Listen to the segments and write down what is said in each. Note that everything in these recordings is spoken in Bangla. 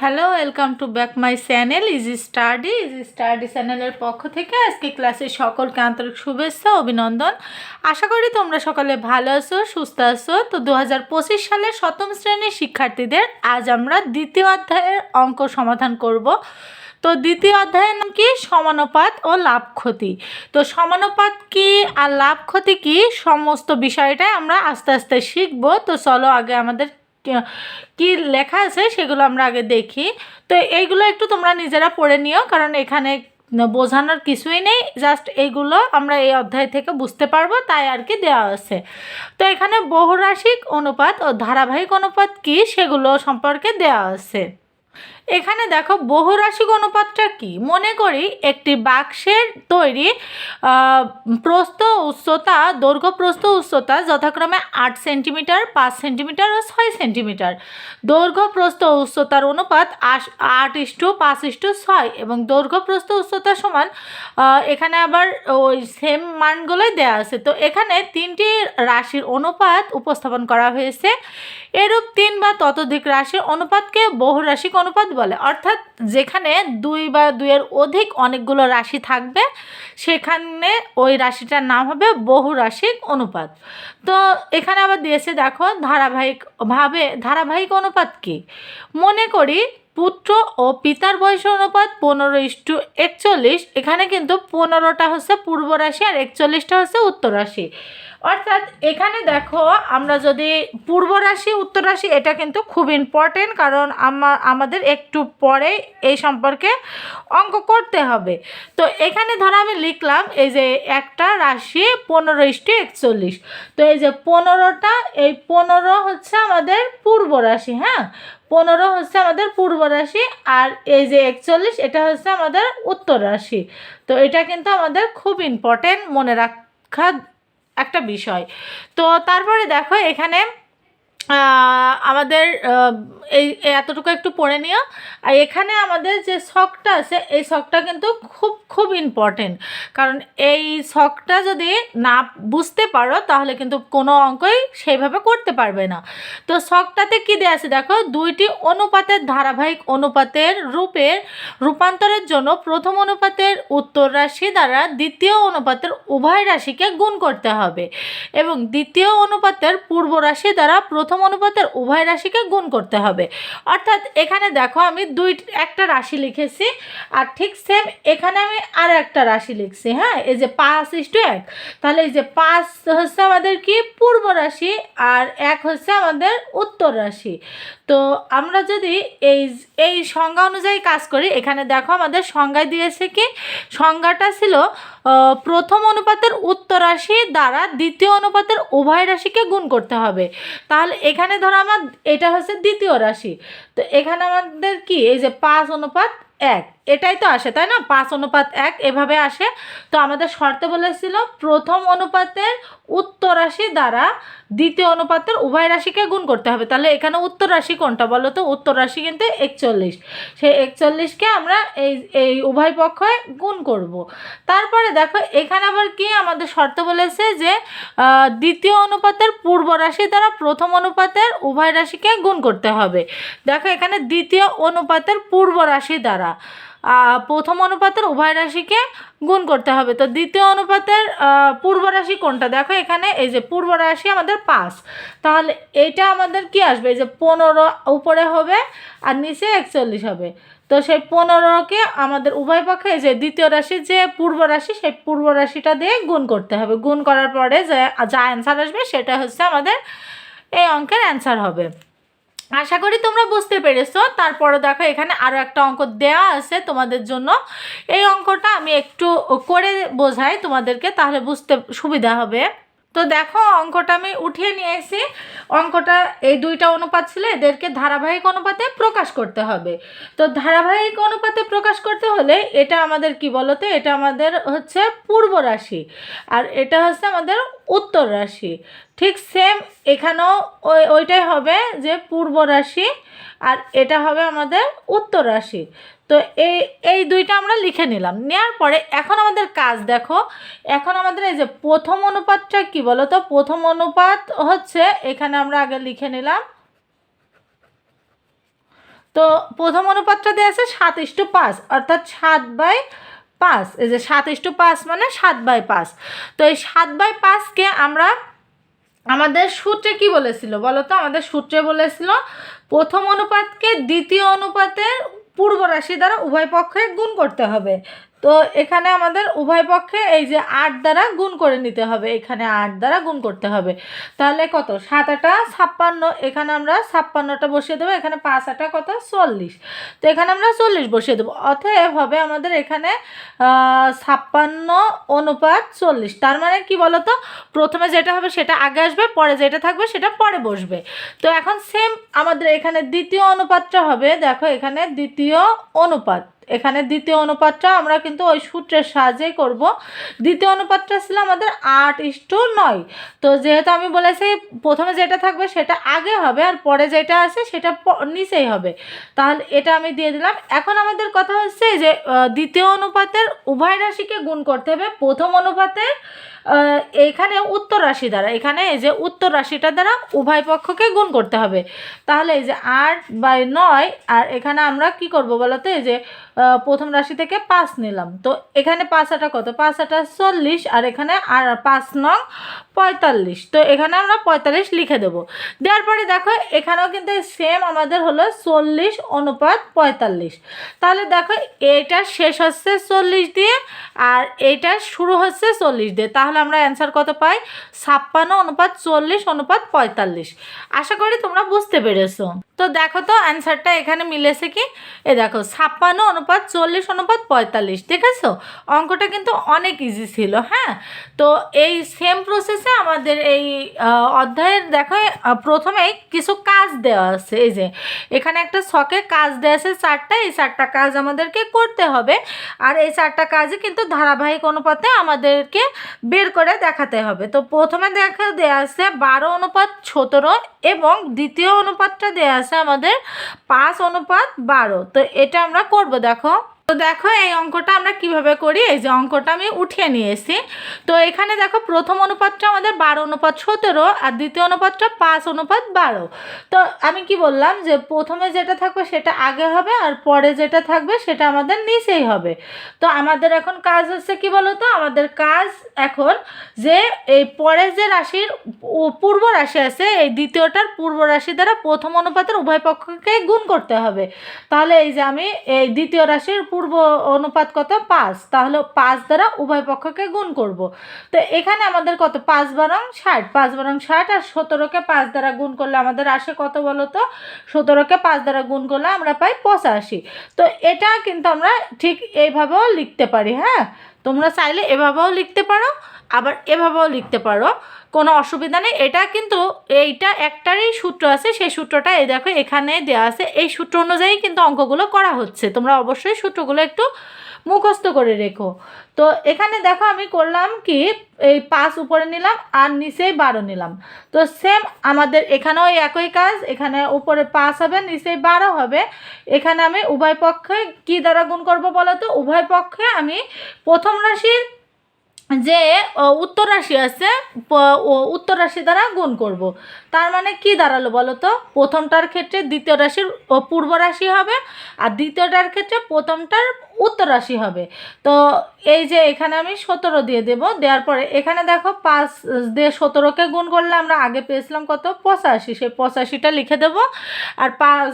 Hello welcome to back my channel easy study easy study চ্যানেলের পক্ষ থেকে আজকে ক্লাসের সকলকে আন্তরিক শুভেচ্ছা, অভিনন্দন। আশা করি তোমরা সকলে ভালো আছো, সুস্থ আছো। তো দু সালের সপ্তম শ্রেণির শিক্ষার্থীদের আজ আমরা দ্বিতীয় অধ্যায়ের অঙ্ক সমাধান করব। তো দ্বিতীয় অধ্যায়ের নাম কি? সমানুপাত ও লাভ ক্ষতি। তো সমানুপাত কি আর লাভ ক্ষতি কি? সমস্ত বিষয়টাই আমরা আস্তে আস্তে শিখব। তো চলো আগে আমাদের কি- লেখা আছে সেগুলো আমরা আগে দেখি। তো এইগুলো একটু তোমরা নিজেরা পড়ে নিও, কারণ এখানে বোঝানোর কিছুই নেই। জাস্ট এইগুলো আমরা এই অধ্যায় থেকে বুঝতে পারব, তাই আর কি দেওয়া আছে। তো এখানে বহুরাশিক অনুপাত ও ধারাবাহিক অনুপাত কি সেগুলো সম্পর্কে দেওয়া আছে। এখানে দেখো বহুরাশিক অনুপাতটা কি? মনে করি একটি বাক্সের তৈরি প্রস্থ উচ্চতা, দৈর্ঘ্য প্রস্থ উচ্চতা যথাক্রমে আট সেন্টিমিটার, পাঁচ সেন্টিমিটার ও ছয় সেন্টিমিটার। দৈর্ঘ্য প্রস্থ উচ্চতার অনুপাত আট ইস্টু পাঁচ ইস্টু ছয় এবং দৈর্ঘ্য প্রস্থ উচ্চতা সমান এখানে আবার ওই সেম মানগুলোই দেওয়া আছে। তো এখানে তিনটি রাশির অনুপাত উপস্থাপন করা হয়েছে। এরূপ তিন বা ততোধিক রাশির অনুপাতকে বহুরাশিক অনুপাত বলে। অর্থাৎ যেখানে দুই বা দুইয়ের অধিক অনেকগুলো রাশি থাকবে, সেখানে ওই রাশিটার নাম হবে বহু বহুরাশিক অনুপাত। তো এখানে আবার দিয়েছে, দেখো, ধারাবাহিক ভাবে, ধারাবাহিক অনুপাত কি? মনে করি পুত্র ও পিতার বয়সের অনুপাত পনেরো ইস্টু একচল্লিশ। এখানে কিন্তু পনেরোটা হচ্ছে পূর্ব রাশি আর একচল্লিশটা হচ্ছে উত্তর রাশি। অর্থাৎ এখানে দেখো আমরা যদি পূর্ব রাশি, উত্তর রাশি, এটা কিন্তু খুব ইম্পর্টেন্ট কারণ আমা- আমাদের একটু পরে এই সম্পর্কে অঙ্ক করতে হবে। তো এখানে ধরো আমি লিখলাম, এই যে একটা রাশি পনেরো ইস্টু একচল্লিশ। তো এই যে পনেরোটা, এই পনেরো হচ্ছে আমাদের পূর্ব রাশি হ্যাঁ? পনেরো হচ্ছে আমাদের পূর্ব রাশি আর এই যে একচল্লিশ, এটা হচ্ছে আমাদের উত্তর রাশি। তো এটা কিন্তু আমাদের খুব ইম্পর্টেন্ট মনে রাখা একটা বিষয়। তো তারপরে দেখো এখানে আমাদের এই এতটুকু একটু পড়ে নিও। আর এখানে আমাদের যে শখটা আছে, এই শখটা কিন্তু খুব খুব ইম্পর্টেন্ট কারণ এই শখটা যদি না বুঝতে পারো, তাহলে কিন্তু কোনো অঙ্কই সেইভাবে করতে পারবে না। তো শখটাতে কী দেওয়া আছে দেখো, দুইটি অনুপাতের ধারাবাহিক অনুপাতের রূপের রূপান্তরের জন্য প্রথম অনুপাতের উত্তর রাশি দ্বারা দ্বিতীয় অনুপাতের উভয় রাশিকে গুণ করতে হবে। এবং দ্বিতীয় অনুপাতের পূর্ব রাশি দ্বারা প্রথম অনুপাতের উভয় রাশিকে গুণ করতে হবে। অর্থাৎ এখানে দেখো আমি দুই, একটা রাশি লিখেছি আর ঠিক সেম এখানে আমি আর একটা রাশি লিখছি হ্যাঁ? এই যে পাঁচ ইস্টু এক। তাহলে এই যে পাঁচ হচ্ছে আমাদের কি? পূর্ব রাশি আর এক হচ্ছে আমাদের উত্তর রাশি। তো আমরা যদি এই এই সংজ্ঞা অনুযায়ী কাজ করি, এখানে দেখো আমাদের সংজ্ঞায় দিয়েছে কি? সংজ্ঞাটা ছিল প্রথম অনুপাতের উত্তর রাশি দ্বারা দ্বিতীয় অনুপাতের উভয় রাশিকে গুণ করতে হবে। তাহলে এখানে ধরো আমার, এটা হচ্ছে দ্বিতীয় রাশি। তো এখানে আমাদের কি? এই যে পাঁচ অনুপাত এক। এটাই তো আসে, তাই না? পাঁচ অনুপাত এক, এভাবে আসে। তো আমাদের শর্তে বলেছিল প্রথম অনুপাতের উত্তর রাশি দ্বারা দ্বিতীয় অনুপাতের উভয় রাশিকে গুণ করতে হবে। তাহলে এখানে উত্তর রাশি কোনটা বলো তো? উত্তর রাশি কিন্তু একচল্লিশ। সেই একচল্লিশকে আমরা এই এই উভয় পক্ষে গুণ করব। তারপরে দেখো, এখানে আবার কি আমাদের শর্ত বলেছে যে দ্বিতীয় অনুপাতের পূর্ব রাশি দ্বারা প্রথম অনুপাতের উভয় রাশিকে গুণ করতে হবে। দেখো এখানে দ্বিতীয় অনুপাতের পূর্ব রাশি দ্বারা। প্রথম অনুপাতের উভয় রাশিকে গুণ করতে হবে। তো দ্বিতীয় অনুপাতের পূর্ব রাশি কোনটা? দেখো এখানে এই যে পূর্ব রাশি আমাদের পাঁচ। তাহলে এইটা আমাদের কি আসবে? এই যে পনেরো উপরে হবে আর নিচে একচল্লিশ হবে। তো সেই পনেরোকে আমাদের উভয় পক্ষে যে দ্বিতীয় রাশি যে পূর্ব রাশি, সেই পূর্ব রাশিটা দিয়ে গুণ করতে হবে। গুণ করার পরে যে, যা অ্যান্সার আসবে সেটা হচ্ছে আমাদের এই অঙ্কের অ্যান্সার হবে। আশা করি তোমরা বুঝতে পেরেছ। তারপরে দেখো, এখানে আরও একটা অঙ্ক দেওয়া আছে তোমাদের জন্য। এই অঙ্কটা আমি একটু করে বোঝাই তোমাদেরকে, তাহলে বুঝতে সুবিধা হবে। তো দেখো, অঙ্কটা আমি উঠিয়ে নিয়ে এসেছি। অঙ্কটা, এই দুইটা অনুপাত ছিল, এদেরকে ধারাবাহিক অনুপাতে প্রকাশ করতে হবে। তো ধারাবাহিক অনুপাতে প্রকাশ করতে হলে এটা আমাদের কি বলতো? এটা আমাদের হচ্ছে পূর্ব রাশি, আর এটা হচ্ছে আমাদের উত্তর রাশি। ঠিক সেম এখানেও ওই, ওইটাই হবে যে পূর্ব রাশি, আর এটা হবে আমাদের উত্তর রাশি। তো এই এই দুইটা আমরা লিখে নিলাম। নেওয়ার পরে এখন আমাদের কাজ দেখো, এখন আমাদের এই যে প্রথম অনুপাতটা কি বলো তো? প্রথম অনুপাত হচ্ছে, এখানে আমরা আগে লিখে নিলাম। তো প্রথম অনুপাতটা দেওয়া আছে সাত ইস্টু পাঁচ, অর্থাৎ সাত বাই পাঁচ। এই যে সাত ইস্টু পাঁচ মানে সাত বাই পাঁচ। তো এই সাত বাই পাঁচকে আমরা, আমাদের সূত্রে কি বলেছিল বলো তো? আমাদের সূত্রে বলেছিল, প্রথম অনুপাতকে দ্বিতীয় অনুপাতের পূর্ব রাশি দ্বারা উভয় পক্ষে গুণ করতে হবে। তো এখানে আমাদের উভয় পক্ষে এই যে আট দ্বারা গুণ করে নিতে হবে। এখানে আট দ্বারা গুণ করতে হবে। তাহলে কত? সাত আটা ছাপ্পান্ন। এখানে আমরা ছাপ্পান্নটা বসিয়ে দেবো। এখানে পাঁচ আটা কত? চল্লিশ। তো এখানে আমরা চল্লিশ বসিয়ে দেবো। অতএব হবে আমাদের এখানে ছাপ্পান্ন অনুপাত চল্লিশ। তার মানে কি বলতো? প্রথমে যেটা হবে সেটা আগে আসবে, পরে যেটা থাকবে সেটা পরে বসবে। তো এখন সেম আমাদের এখানে দ্বিতীয় অনুপাতটা হবে। দেখো এখানে দ্বিতীয় অনুপাত। এখানে দ্বিতীয় অনুপাতটা আমরা কিন্তু ওই সূত্রের সাহায্যেই করব। দ্বিতীয় অনুপাতটা ছিল আমাদের আট ইস্টু নয়। তো যেহেতু আমি বলেছি প্রথমে যেটা থাকবে সেটা আগে হবে আর পরে যেটা আছে সেটা নিচেই হবে। তাহলে এটা আমি দিয়ে দিলাম। এখন আমাদের কথা হচ্ছে যে দ্বিতীয় অনুপাতের উভয় রাশিকে গুণ করতে হবে। প্রথম অনুপাতের আহ, এখানে উত্তর রাশি দ্বারা এখানে এই যে উত্তর রাশিটা দ্বারা উভয় পক্ষকে গুণ করতে হবে। তাহলে এই যে আট বাই নয় আর এখানে আমরা কি করব বলো তো এই যে প্রথম রাশি থেকে পাঁচ নিলাম। তো এখানে পাঁচ আটা কত? পাঁচ আটা চল্লিশ আর এখানে আর পাঁচ নং পঁয়তাল্লিশ। তো এখানে আমরা পঁয়তাল্লিশ লিখে দেবো। দেওয়ার পরে দেখো, এখানেও কিন্তু সেম আমাদের হলো চল্লিশ অনুপাত পঁয়তাল্লিশ। তাহলে দেখো এটা শেষ হচ্ছে চল্লিশ দিয়ে আর এইটা শুরু হচ্ছে চল্লিশ দিয়ে। তাহলে আমরা অ্যান্সার কত পাই? ছাপ্পান্ন অনুপাত চল্লিশ অনুপাত পঁয়তাল্লিশ। আশা করি তোমরা বুঝতে পেরেছ। তো দেখো তো অ্যান্সারটা এখানে মিলেছে কি? এ দেখো, ছাপ্পান্ন অনুপাত চল্লিশ, অনুপাত পঁয়তাল্লিশ ঠিক আছে অঙ্কটা কিন্তু অনেক ইজি ছিল হ্যাঁ? তো এই সেম প্রসেসে আমাদের এই অধ্যায়ের দেখো প্রথমেই কিছু কাজ দেওয়া আছে, এই যে, এখানে একটা ছকে কাজ দেওয়া আছে চারটা, এই চারটা কাজ আমাদেরকে করতে হবে। আর এই চারটা কাজই কিন্তু ধারাবাহিক অনুপাতে আমাদেরকে বের করে দেখাতে হবে। তো প্রথমে দেখা দেওয়া আছে বারো অনুপাত সতেরো এবং দ্বিতীয় অনুপাতটা দেওয়া আছে আমাদের পাঁচ অনুপাত বারো। তো এটা আমরা করব, দেখো। রাখো তো দেখো এই অঙ্কটা আমরা কীভাবে করি? এই যে অঙ্কটা আমি উঠিয়ে নিয়ে এসেছি তো এখানে দেখো প্রথম অনুপাতটা আমাদের বারো, অনুপাত সতেরো আর দ্বিতীয় অনুপাতটা পাঁচ, অনুপাত বারো। তো আমি কি বললাম যে প্রথমে যেটা থাকবে সেটা আগে হবে আর পরে যেটা থাকবে সেটা আমাদের নিচেই হবে। তো আমাদের এখন কাজ হচ্ছে কি বলতো? আমাদের কাজ এখন যে এই পরের যে রাশির পূর্ব রাশি আছে, এই দ্বিতীয়টার পূর্ব রাশি দ্বারা প্রথম অনুপাতের উভয় পক্ষকে গুণ করতে হবে। তাহলে এই যে আমি এই দ্বিতীয় রাশির পূর্ব অনুপাত কত? পাঁচ। তাহলে পাঁচ দ্বারা উভয় পক্ষকে গুণ করব। তো এখানে আমাদের কত? পাঁচ বারং ষাট। পাঁচ বারং ষাট আর সতেরোকে পাঁচ দ্বারা গুণ করলে আমাদের আসে কত বলো তো? সতেরোকে পাঁচ দ্বারা গুণ করলে আমরা পাই পঁচাশি। তো এটা কিন্তু আমরা ঠিক এইভাবেও লিখতে পারি হ্যাঁ? তোমরা চাইলে এভাবেও লিখতে পারো। আবার এভাবেও লিখতে পারো, কোনো অসুবিধা নেই। এটা কিন্তু এইটা একটারই সূত্র আছে, সেই সূত্রটা এই দেখো এখানে দেওয়া আছে। এই সূত্র অনুযায়ী কিন্তু অঙ্কগুলো করা হচ্ছে। তোমরা অবশ্যই সূত্রগুলো একটু মুখস্থ করে রেখো। তো এখানে দেখো আমি করলাম কি, এই পাঁচ উপরে নিলাম আর নিচেই বারো নিলাম। তো সেম আমাদের এখানেও একই কাজ, এখানে উপরে পাঁচ হবে নিচেই বারো হবে। এখানে আমি উভয় পক্ষে কী দ্বারা গুণ করব বলো তো? উভয় পক্ষে আমি প্রথম রাশির যে উত্তর রাশি আছে উত্তর রাশি দ্বারা গুণ করব। তার মানে কি দাঁড়াল বলো তো? প্রথমটার ক্ষেত্রে দ্বিতীয় রাশির পূর্ব রাশি হবে আর দ্বিতীয়টার ক্ষেত্রে প্রথমটার উত্তর রাশি হবে। তো এই যে এখানে আমি সতেরো দিয়ে দেব, দেওয়ার পরে এখানে দেখো পাঁচ, দিয়ে সতেরোকে গুণ করলে আমরা আগে পেয়েছিলাম কত? পঁচাশি। সেই পঁচাশিটা লিখে দেব। আর পাঁচ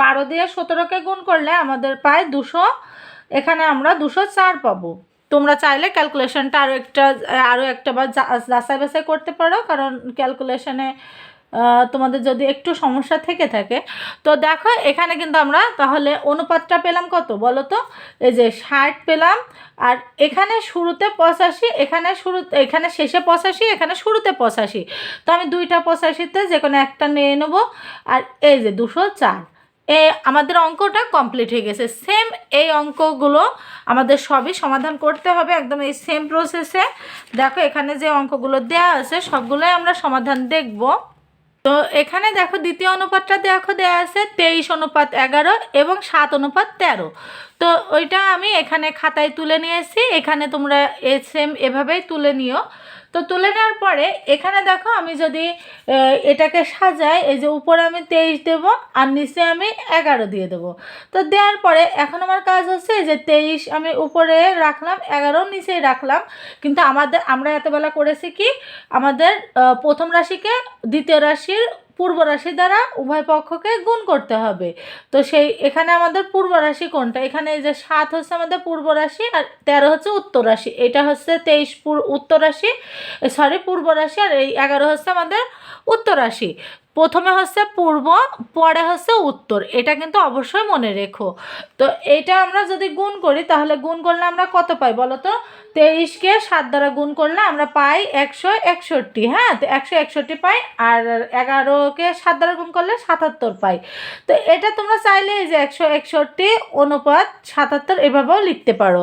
বারো দিয়ে সতেরোকে গুণ করলে আমাদের পায় দুশো, এখানে আমরা দুশো চার পাবো। তোমরা চাইলে ক্যালকুলেশনটা আরও একটা আরও একটা বার যাচাই বাছাই করতে পারো, কারণ ক্যালকুলেশনে তোমাদের যদি একটু সমস্যা থেকে থাকে। তো দেখো, এখানে কিন্তু আমরা তাহলে অনুপাতটা পেলাম কত বলো তো এই যে ষাট পেলাম, আর এখানে শুরুতে পঁচাশি, এখানে শুরু, এখানে শেষে পঁচাশি, এখানে শুরুতে পঁচাশি। তো আমি দুইটা পঁচাশিতে যে কোনো একটা নিয়ে নেব, আর এই যে দুশো চার। এ, আমাদের অঙ্কটা কমপ্লিট হয়ে গেছে। সেম এই অঙ্কগুলো আমাদের সবই সমাধান করতে হবে একদম এই সেম প্রসেসে দেখো, এখানে যে অঙ্কগুলো দেওয়া আছে, সবগুলোই আমরা সমাধান দেখব। তো এখানে দেখো, দ্বিতীয় অনুপাতটা দেখো দেওয়া আছে তেইশ অনুপাত এগারো এবং সাত অনুপাত তেরো। তো ওইটা আমি এখানে খাতায় তুলে নিয়েছি। এখানে তোমরা এ সেম এভাবেই তুলে নিও। তো তুলে নেওয়ার পরে এখানে দেখো আমি যদি এটাকে সাজাই, এই যে উপরে আমি তেইশ দেবো আর নিচে আমি এগারো দিয়ে দেবো। তো দেওয়ার পরে এখন আমার কাজ হচ্ছে যে তেইশ আমি উপরে রাখলাম, এগারো নিচেই রাখলাম। কিন্তু আমাদের, আমরা এতবেলা করেছি কি? আমাদের প্রথম রাশিকে দ্বিতীয় রাশির পূর্ব রাশি দ্বারা উভয় পক্ষকে গুণ করতে হবে। তো সেই, এখানে আমাদের পূর্ব রাশি কোনটা? এখানে এই যে সাত হচ্ছে আমাদের পূর্ব রাশি আর তেরো হচ্ছে উত্তর রাশি এটা হচ্ছে তেইশ উত্তরাশি উত্তর রাশি সরি পূর্ব রাশি আর এই এগারো হচ্ছে আমাদের উত্তর রাশি প্রথমে হচ্ছে পূর্ব, পরে হচ্ছে উত্তর। এটা কিন্তু অবশ্যই মনে রেখো। তো এটা আমরা যদি গুণ করি, তাহলে গুণ করলে আমরা কত পাই বলো তো তেইশকে সাত দ্বারা গুণ করলে আমরা পাই একশো একষট্টি হ্যাঁ? তো একশো একষট্টি পাই আর এগারোকে সাত দ্বারা গুণ করলে সাতাত্তর পাই। তো এটা তোমরা চাইলে এই যে একশো একষট্টি অনুপাত সাতাত্তর এভাবেও লিখতে পারো।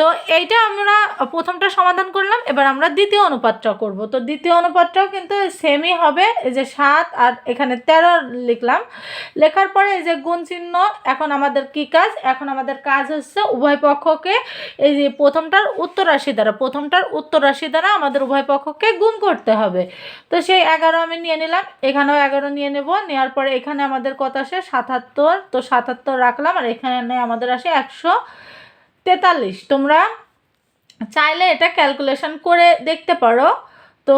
তো এইটা আমরা প্রথমটা সমাধান করলাম, এবার আমরা দ্বিতীয় অনুপাতটা করব। তো দ্বিতীয় অনুপাতটাও কিন্তু সেমই হবে, এই যে সাত আর এখানে তেরো লিখলাম। লেখার পরে এই যে গুণ চিহ্ন, এখন আমাদের কি কাজ? এখন আমাদের কাজ হচ্ছে উভয় পক্ষকে এই যে প্রথমটার উত্তর রাশি দ্বারা, প্রথমটার উত্তর রাশি দ্বারা আমাদের উভয় পক্ষকে গুণ করতে হবে। তো সেই এগারো আমি নিয়ে নিলাম, এখানেও এগারো নিয়ে নেব, নেওয়ার পরে এখানে আমাদের কত আসে? সাতাত্তর, তো সাতাত্তর রাখলাম আর এখানে আমাদের আসে একশো তেতাল্লিশ। তোমরা চাইলে এটা ক্যালকুলেশন করে দেখতে পারো। তো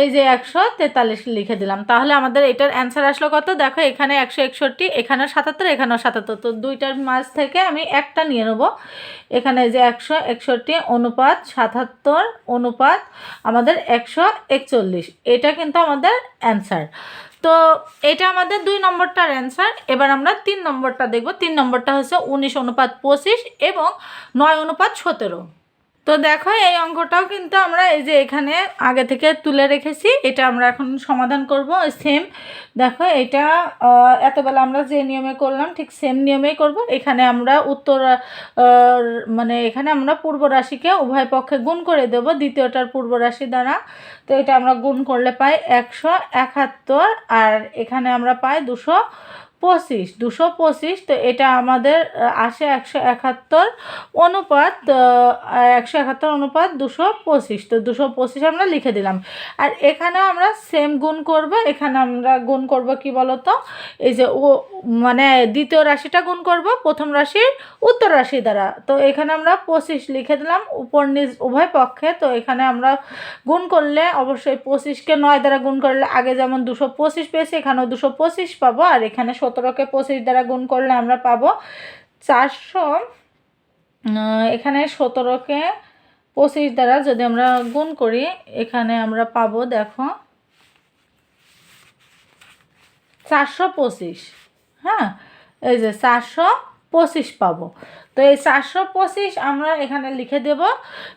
এই যে একশো তেতাল্লিশ লিখে দিলাম। তাহলে আমাদের এটার অ্যান্সার আসলো কত? দেখো, এখানে একশো একষট্টি, এখানেও সাতাত্তর এখানেও সাতাত্তর। তো দুইটার মাঝ থেকে আমি একটা নিয়ে নেব। এখানে যে একশো একষট্টি, অনুপাত সাতাত্তর, অনুপাত আমাদের একশো একচল্লিশ। এটা কিন্তু আমাদের অ্যান্সার তো এটা আমাদের দুই নম্বরটার অ্যান্সার এবার আমরা তিন নম্বরটা দেখব। তিন নম্বরটা হচ্ছে উনিশ, অনুপাত পঁচিশ এবং নয়, অনুপাত সতেরো। তো দেখো, এই অঙ্কটাও কিন্তু আমরা এই যে এখানে আগে থেকে তুলে রেখেছি, এটা আমরা এখন সমাধান করব সেম দেখো, এটা এতবেলা আমরা যে নিয়মে করলাম, ঠিক সেম নিয়মেই করব। এখানে আমরা উত্তর মানে এখানে আমরা পূর্ব রাশিকে উভয় পক্ষে গুণ করে দেব, দ্বিতীয়টার পূর্ব রাশি দ্বারা। তো এটা আমরা গুণ করলে পাই একশো একাত্তর, আর এখানে আমরা পাই দুশো পঁচিশ, দুশো পঁচিশ, তো এটা আমাদের আসে একশো একাত্তর অনুপাত একশো একাত্তর অনুপাত দুশো পঁচিশ, তো দুশো পঁচিশ আমরা লিখে দিলাম। আর এখানেও আমরা সেম গুণ করব, এখানে আমরা গুণ করব কি বলতো? এই যে ও মানে দ্বিতীয় রাশিটা গুণ করব, প্রথম রাশির উত্তর রাশি দ্বারা। তো এখানে আমরা পঁচিশ লিখে দিলাম, উপর নিচ উভয় পক্ষে, তো এখানে আমরা গুণ করলে অবশ্যই পঁচিশকে নয় দ্বারা গুণ করলে আগে যেমন দুশো পঁচিশ পেয়েছি, এখানেও দুশো পঁচিশ পাবো, আর এখানে সতেরোকে পঁচিশ দ্বারা গুণ করলে আমরা পাবো চারশো এখানে সতেরোকে পঁচিশ দ্বারা যদি আমরা গুণ করি, এখানে আমরা পাবো, দেখো, চারশো পঁচিশ হ্যাঁ এই যে চারশো পঁচিশ পাবো। তো এই চারশো পঁচিশ আমরা এখানে লিখে দেব।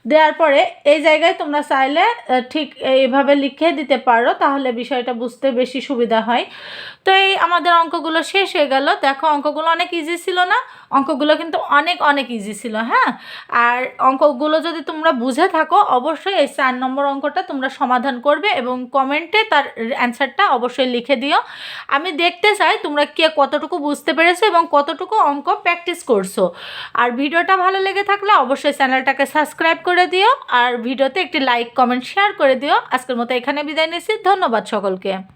দেওয়ার পরে এই জায়গায় তোমরা চাইলে ঠিক এইভাবে লিখে দিতে পারো, তাহলে বিষয়টা বুঝতে বেশি সুবিধা হয়। তো এই আমাদের অঙ্কগুলো শেষ হয়ে গেল। দেখো, অঙ্কগুলো অনেক ইজি ছিল না? অঙ্কগুলো কিন্তু অনেক অনেক ইজি ছিল হ্যাঁ? আর অঙ্কগুলো যদি তোমরা বুঝে থাকো, অবশ্যই এই চার নম্বর অঙ্কটা তোমরা সমাধান করবে এবং কমেন্টে তার অ্যান্সারটা অবশ্যই লিখে দিও। আমি দেখতে চাই তোমরা কে কতটুকু বুঝতে পেরেছ এবং কতটুকু অঙ্ক প্র্যাকটিস করছ। আর ভিডিওটা ভালো লেগে থাকলে অবশ্যই চ্যানেলটাকে সাবস্ক্রাইব করে দিও আর ভিডিওতে একটি লাইক, কমেন্ট শেয়ার করে দিও। আজকের মতো এখানে বিদায় নিচ্ছি। ধন্যবাদ সকলকে।